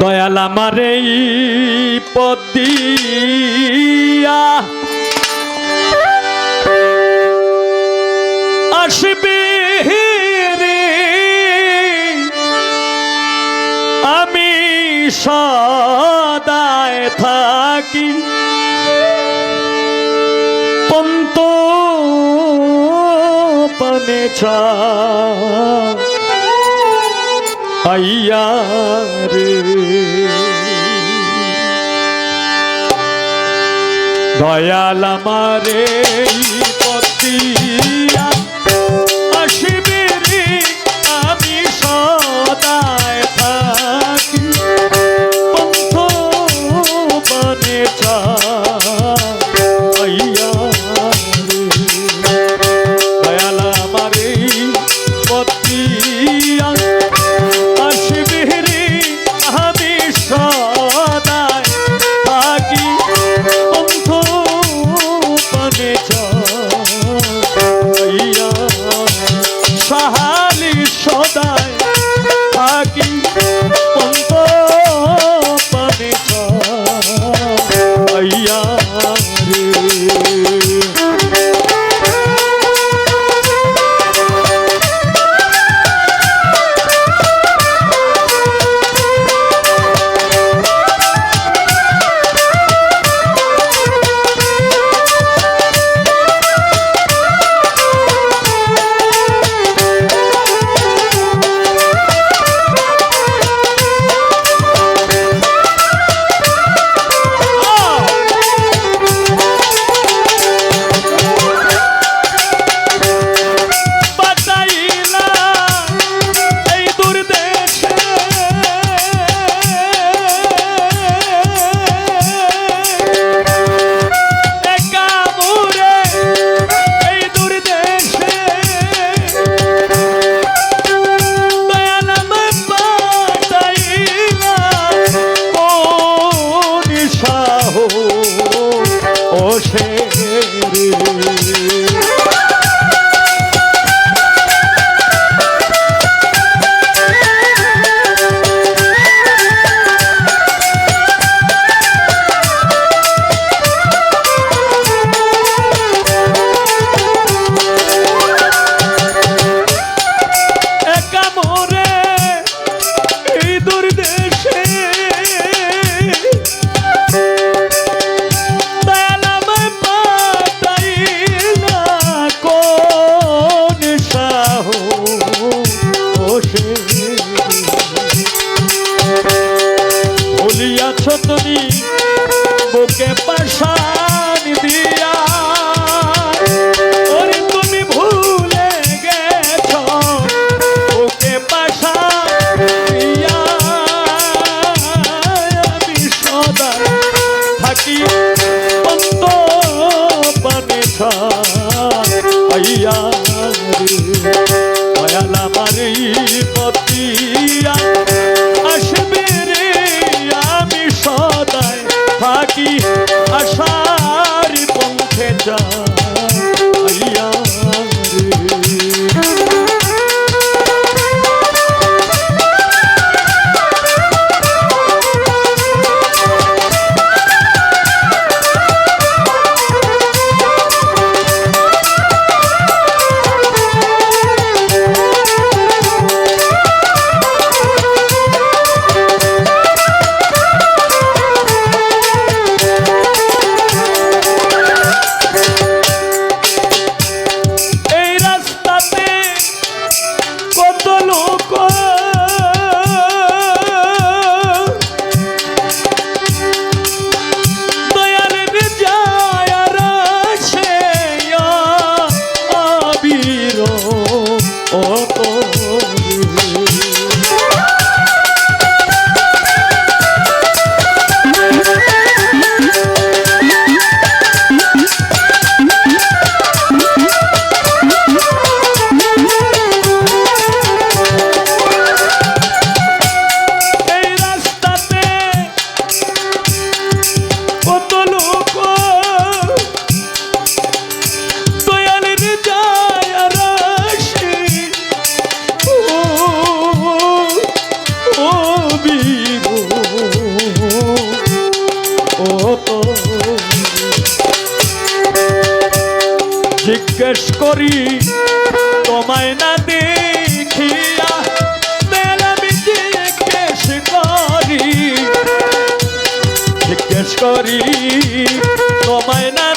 দয়াল আমার এই পদিয়া আসবি আমি সদায় থাকি। পন্ত পনে আইয়া রে দয়াল আমারে পতি i'm Sunshine. জিজ্ঞেস করি তোমায় না দেখিয়া আমি জিজ্ঞেস করি। জিজ্ঞেস করি তোমায় না